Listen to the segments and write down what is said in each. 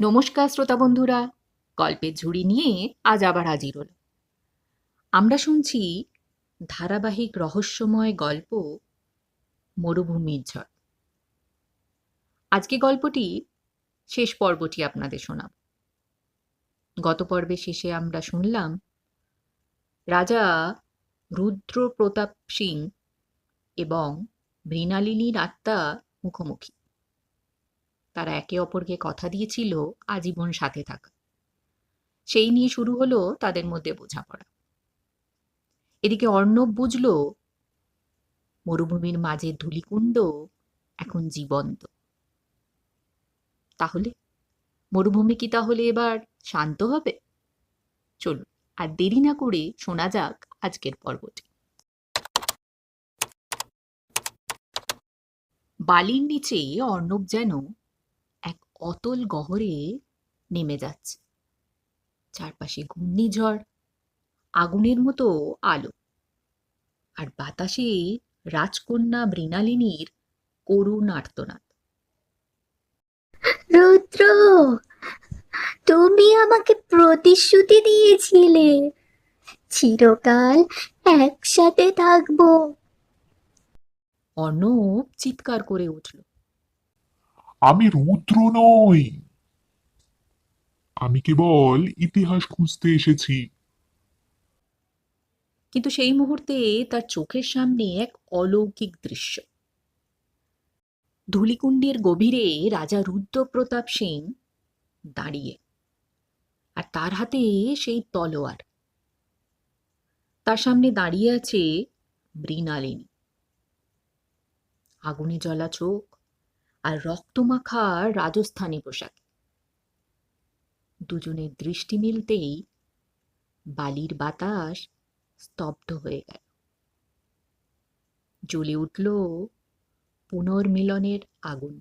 নমস্কার, শ্রোতা বন্ধুরা। গল্পের ঝুড়ি নিয়ে আজ আবার হাজির হল আমরা শুনছি ধারাবাহিক রহস্যময় গল্প মরুভূমির ঝড়। আজকে গল্পটি শেষ পর্বটি আপনাদের শোনাব। গত পর্বে শেষে আমরা শুনলাম, রাজা রুদ্র প্রতাপ সিং এবং মৃণালিনীর আত্মা মুখোমুখি। তারা একে অপরকে কথা দিয়েছিল আজীবন সাথে থাকা। সেই নিয়ে শুরু হলো তাদের মধ্যে বোঝাপড়া। এদিকে অর্ণব বুঝল, মরুভূমির মাঝে ধুলিকুণ্ড এখন জীবন্ত। তাহলে মরুভূমি কি তাহলে এবার শান্ত হবে? চলুন, আর দেরি না করে শোনা যাক আজকের পর্বটি। বালির নিচে অর্ণব যেন অতল গহরে নেমে যাচ্ছে। চারপাশে ঘূর্ণিঝড় আগুনের মতো আলো। আর বাতাসে রাজকন্যা মৃণালিনীর করুণ আর্তনাদ। রুদ্র তুমি আমাকে প্রতিশ্রুতি দিয়েছিলে। চিরকাল একসাথে থাকব। অর্ণব চিৎকার করে উঠল। আমি রুদ্র নই। আমি কেবল ইতিহাস খুঁজতে এসেছি। কিন্তু সেই মুহূর্তে তার চোখের সামনে এক অলৌকিক দৃশ্য। ধুলিকুণ্ডের গভীরে রাজা রুদ্র প্রতাপ সিং দাঁড়িয়ে, আর তার হাতে সেই তলোয়ার। তার সামনে দাঁড়িয়ে আছে মৃণালিনী। আগুনে জ্বলা চোখ আর রক্তমাখা রাজস্থানী পোশাক। দুজনের দৃষ্টি মিলতেই বালির বাতাস স্তব্ধ হয়ে গেল। জ্বলে উঠল পুনর্মিলনের আগুন।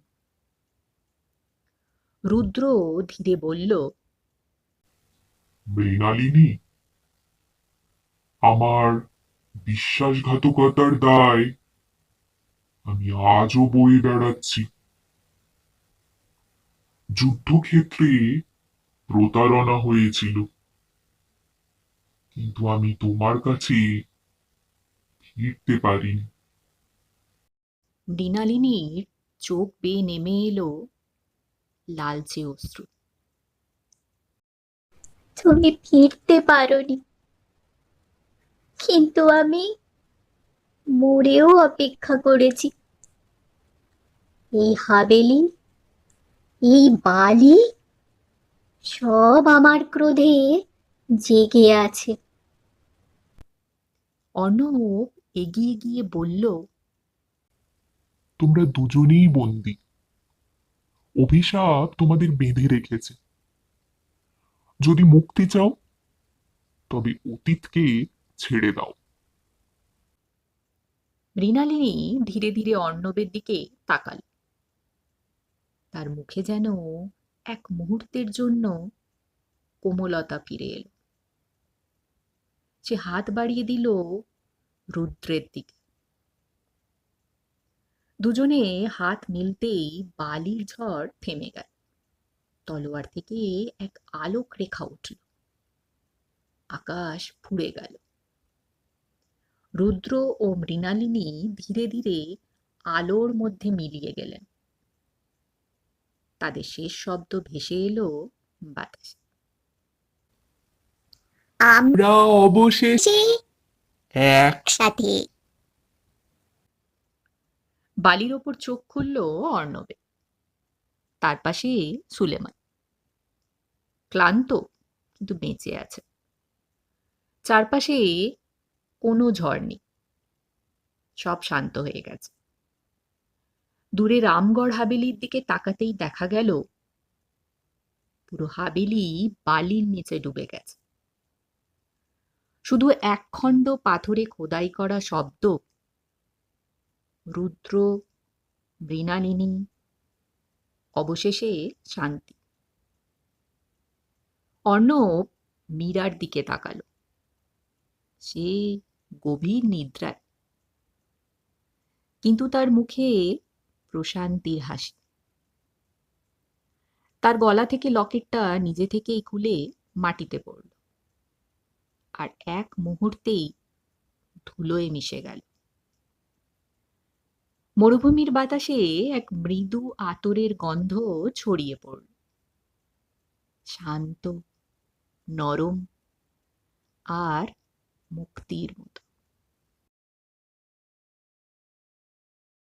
রুদ্র ধীরে বলল, মৃণালিনী, আমার বিশ্বাসঘাতকতার দায় আমি আজও বয়ে বেড়াচ্ছি। যুদ্ধক্ষেত্রে প্রতারণা হয়েছিল। কিন্তু আমি তোমার কাছে ফিরতে পারিনি। মৃণালিনীর চোখ বেয়ে নেমে এলো লালচে অশ্রু। তুমি ফিরতে পারোনি। কিন্তু আমি মরেও অপেক্ষা করেছি। এই হাবেলি এই বালি সব আমার ক্রোধে জেগে আছে। অর্ণব এগিয়ে গিয়ে বলল তোমরা দুজনেই বন্দী। অভিশাপ তোমাদের বেঁধে রেখেছে। যদি মুক্তি চাও তবে অতীতকে ছেড়ে দাও। মৃণালিনী ধীরে ধীরে অর্ণবের দিকে তাকাল। তার মুখে যেন এক মুহূর্তের জন্য কোমলতা ফিরে এলো। সে হাত বাড়িয়ে দিল রুদ্রের দিকে। দুজনে হাত মিলতেই বালির ঝড় থেমে গেল। তলোয়ার থেকে এক আলোক রেখা উঠল। আকাশ ফুড়ে গেল। রুদ্র ও মৃণালিনী ধীরে ধীরে আলোর মধ্যে মিলিয়ে গেলেন। তাদের শেষ শব্দ ভেসে এলো বাতাসে। আমরা অবশেষে একসাথে বালির ওপর চোখ খুলল অর্ণবে। তার পাশে সুলেমান। ক্লান্ত কিন্তু বেঁচে আছে। চারপাশে কোনো ঝড় নেই। সব শান্ত হয়ে গেছে। দূরে রামগড় হাবেলির দিকে তাকাতেই দেখা গেল, পুরো হাবেলি বালির নিচে ডুবে গেছে। শুধু একখণ্ড পাথরে খোদাই করা শব্দ, রুদ্র, মৃণালিনী, অবশেষে শান্তি। অর্ণব মীরার দিকে তাকালো। সে গভীর নিদ্রায়। কিন্তু তার মুখে প্রশান্তির হাসি। তার গলা থেকে লকেটটা নিজে থেকেই খুলে মাটিতে পড়ল। আর এক মুহূর্তেই ধুলোয় মিশে গেল। মরুভূমির বাতাসে এক মৃদু আতরের গন্ধ ছড়িয়ে পড়ল। শান্ত, নরম আর মুক্তির মতো।